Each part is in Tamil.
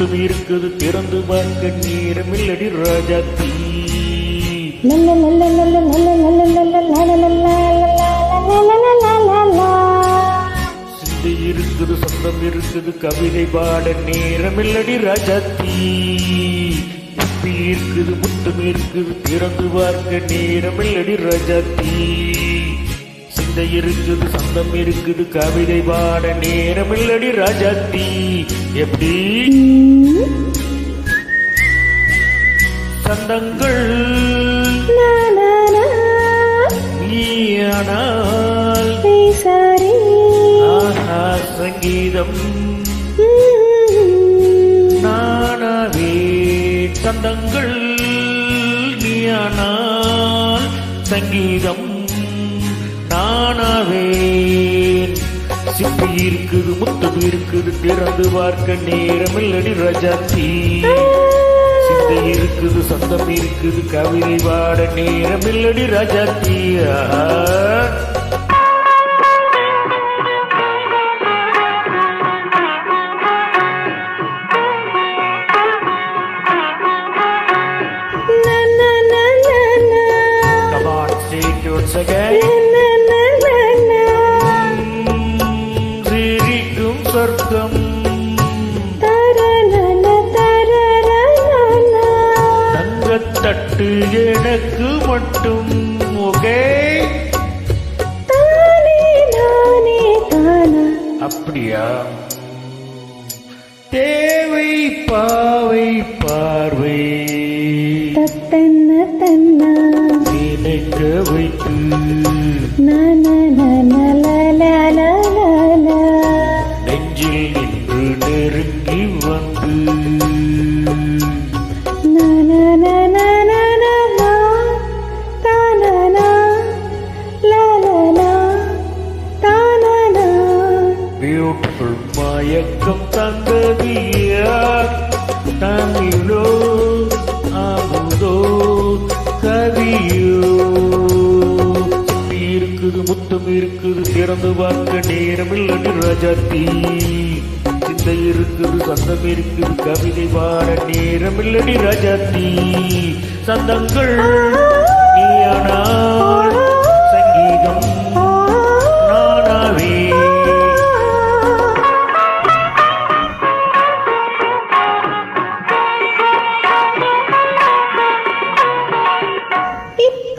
முட்டும் இருக்குது திறந்து பார்க்க நேரமில்லடி ராஜாத்தி சிந்தை இருக்குது சொந்தம் இருக்குது கவிதை பாட நேரமில்லடி ராஜா தீ இருக்குது முத்தம் இருக்குது திறந்து பார்க்க நேரம் இல்லடி ராஜா தீ சிந்தை இருக்குது சொந்தம் இருக்குது கவிதை பாட நேரமில்லடி ராஜாத்தி. எப்படி? சந்தங்கள் நீயானால் ஆஹா சங்கீதம். நானாவே சந்தங்கள் நீயானால் சங்கீதம். நானாவேன் சிப்பி இருக்குது முத்தம் இருக்குது திறந்து பார்க்க நேரமில்லடி ரஜாத்தி சிந்தை இருக்குது சொந்தம் இருக்குது கவிதை பாட நேரம் இல்லடி ரஜாத்தியா தங்கத்தட்டு எனக்கு மட்டும் ஓகே? அப்படியா? தேவை பாவை பார்வை. நினைக்க வைத்து. நெஞ்சில் நின்று நெருங்கி வந்து. பியூட்டிஃபுல் மயக்கம் தந்தது தமிழோ அமுதோ கவியோ? இருக்குது முத்தம் இருக்குது திறந்து பார்க்க நேரமில்லடி ராஜாத்தி சிந்தை இருக்குது சந்தம் இருக்குது கவிதை பாட நேரமில்லடி ராஜாத்தி சந்தங்கள் நீயானால்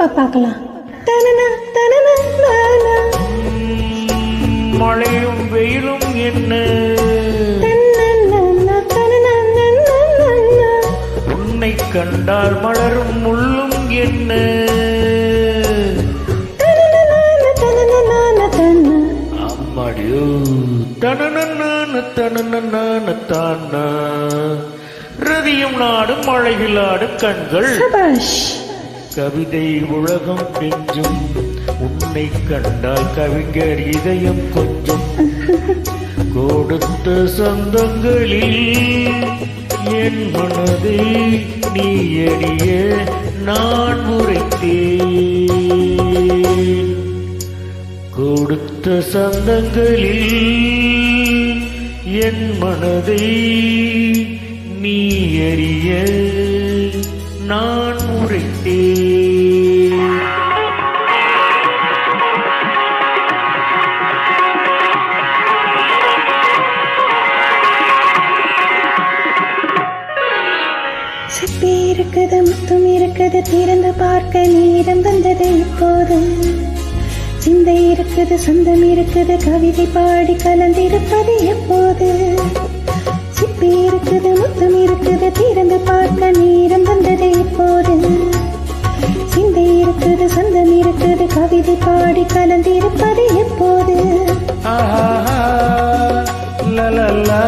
இப்ப பார்க்கலாம்? மழையும் வெயிலும் என்ன? உன்னை கண்டால் மலரும் முள்ளும் என்ன? அம்மாடியோ. தனனன்னான தனனன்னான தானா ரதியும் நாடும் மழையில் ஆடும் கண்கள். சபாஷ். கவிதை உலகம் நெஞ்சும் உன்னை கண்டால் கவிஞர் இதயம் கொஞ்சம். கொடுத்த சொந்தங்களில் என் மனதை நீ எறிய நான் உரைத்தேன். கொடுத்த சந்தங்களில் என் மனதை நீ எறிய நான் உரைத்தேன் சிப்பி இருக்குது முத்தும் இருக்குது திறந்து பார்க்க நேரம் வந்தது இப்போது சிந்தை இருக்குது சொந்தம் இருக்குது கவிதை பாடி கலந்திருப்பது எப்போது? முத்து இருக்குது முத்தம் இருக்குது. திறந்து பார்க்க நேரம் வந்ததே போது. சிந்தை இருக்குது சொந்தம் இருக்குது. கவிதை பாடி கலந்திருப்பது எப்போது? ஆஹா லலல்லா